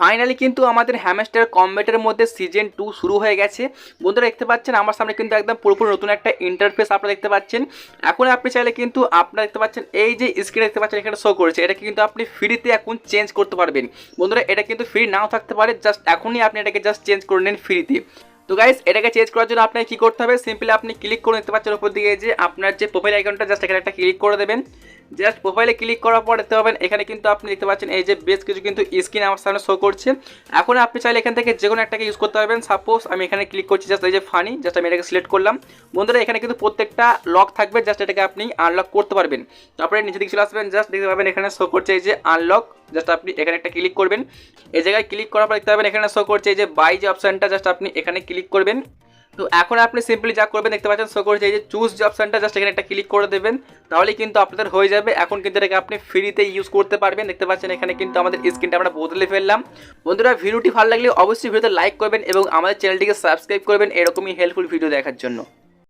Finally কিন্তু আমাদের hamster কম্বেটের মধ্যে সিজন টু শুরু হয়ে গেছে। বন্ধুরা দেখতে পাচ্ছেন, আমার সামনে কিন্তু একদম পুরোপুরি নতুন একটা ইন্টারফেস আপনারা দেখতে পাচ্ছেন। এখন আপনি চাইলে কিন্তু আপনারা দেখতে পাচ্ছেন, এই যে স্ক্রিন দেখতে পাচ্ছেন, এখানে শো করেছে। এটাকে কিন্তু আপনি ফ্রিতে এখন চেঞ্জ করতে পারবেন। বন্ধুরা, এটা কিন্তু ফ্রি নাও থাকতে পারে জাস্ট এখনই আপনি এটাকে জাস্ট চেঞ্জ করে নিন ফ্রিতে তো গাইস এটাকে চেঞ্জ করার জন্য আপনাকে কী করতে হবে? সিম্পলি আপনি ক্লিক করে দেখতে পাচ্ছেন উপর দিকে যে আপনার যে প্রোফাইল আইকনটা জাস্ট এখানে একটা ক্লিক করে দেবেন। জাস্ট প্রোফাইলে ক্লিক করার পর দেখতে পাবেন, এখানে কিন্তু আপনি দেখতে পাচ্ছেন, এই যে বেশ কিছু কিন্তু স্ক্রিন আমার সামনে শো করছে। এখন আপনি চাইলে এখান থেকে যে কোনো একটাকে ইউজ করতে পারবেন। সাপোজ আমি এখানে ক্লিক করছি জাস্ট এই যে ফানি জাস্ট আমি এটাকে সিলেক্ট করলাম। বন্ধুরা, এখানে কিন্তু প্রত্যেকটা লক থাকবে জাস্ট এটাকে আপনি আনলক করতে পারবেন। তারপরে নিচে দিকে চলে আসবেন জাস্ট দেখতে পাবেন, এখানে শো করছে এই যে আনলক জাস্ট আপনি এখানে একটা ক্লিক করবেন। এই জায়গায় ক্লিক করার পর দেখতে পাবেন, এখানে শো করছে এই যে বাই যে অপশানটা জাস্ট আপনি এখানে ক্লিক করবেন। তো এখন আপনি সিম্পলি যা করবেন, দেখতে পাচ্ছেন শো করছে এই যে চুজ যে অপশানটা জাস্ট এখানে একটা ক্লিক করে দেবেন তাহলে কিন্তু আপনাদের হয়ে যাবে। এখন কিন্তু এটাকে আপনি ফ্রিতে ইউজ করতে পারবেন। দেখতে পাচ্ছেন, এখানে কিন্তু আমাদের স্ক্রিনটা আমরা বদলে ফেললাম। বন্ধুরা, ভিডিওটি ভালো লাগলে অবশ্যই ভিডিওতে লাইক করবেন এবং আমাদের চ্যানেলটিকে সাবস্ক্রাইব করবেন। এরকমই হেল্পফুল ভিডিও দেখার জন্য।